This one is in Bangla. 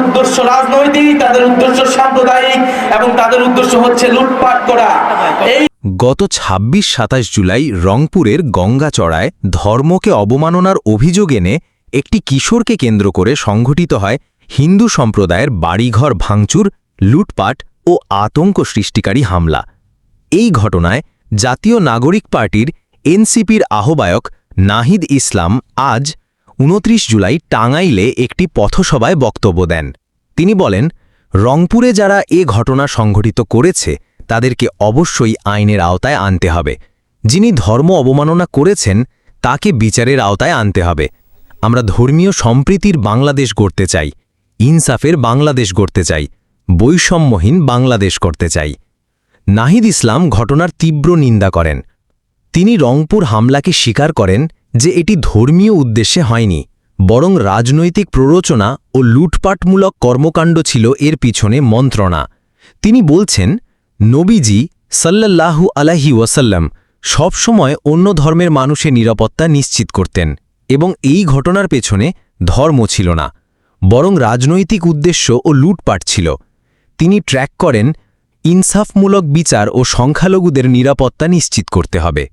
উদ্দেশ্য রাজনৈতিক, তাদের উদ্দেশ্য সাম্প্রদায়িক এবং তাদের উদ্দেশ্য হচ্ছে লুটপাট করা। এই গত ২৬ সাতাশ জুলাই রংপুরের গঙ্গাচড়ায় ধর্মকে অবমাননার অভিযোগ এনে একটি কিশোরকে কেন্দ্র করে সংঘটিত হয় হিন্দু সম্প্রদায়ের বাড়িঘর ভাঙচুর, লুটপাট ও আতঙ্ক সৃষ্টিকারী হামলা। এই ঘটনায় জাতীয় নাগরিক পার্টির এনসিপির আহ্বায়ক নাহিদ ইসলাম আজ ২৯ জুলাই টাঙ্গাইলে একটি পথসভায় বক্তব্য দেন। তিনি বলেন, রংপুরে যারা এ ঘটনা সংঘটিত করেছে, তাদেরকে অবশ্যই আইনের আওতায় আনতে হবে। যিনি ধর্ম অবমাননা করেছেন, তাকে বিচারের আওতায় আনতে হবে। আমরা ধর্মীয় সম্প্রীতির বাংলাদেশ গড়তে চাই, ইনসাফের বাংলাদেশ গড়তে চাই, বৈষম্যহীন বাংলাদেশ করতে চাই। নাহিদ ইসলাম ঘটনার তীব্র নিন্দা করেন। তিনি রংপুর হামলাকে স্বীকার করেন যে এটি ধর্মীয় উদ্দেশ্যে হয়নি, বরং রাজনৈতিক প্ররোচনা ও লুটপাটমূলক কর্মকাণ্ড ছিল এর পিছনে মন্ত্রণা। তিনি বলছেন, নবীজি সাল্লাল্লাহু আলাহি ওয়াসাল্লাম সবসময় অন্য ধর্মের মানুষের নিরাপত্তা নিশ্চিত করতেন এবং এই ঘটনার পেছনে ধর্ম ছিল না, বরং রাজনৈতিক উদ্দেশ্য ও লুটপাট ছিল। তিনি ট্র্যাক করেন, ইনসাফমূলক বিচার ও সংখ্যালঘুদের নিরাপত্তা নিশ্চিত করতে হবে।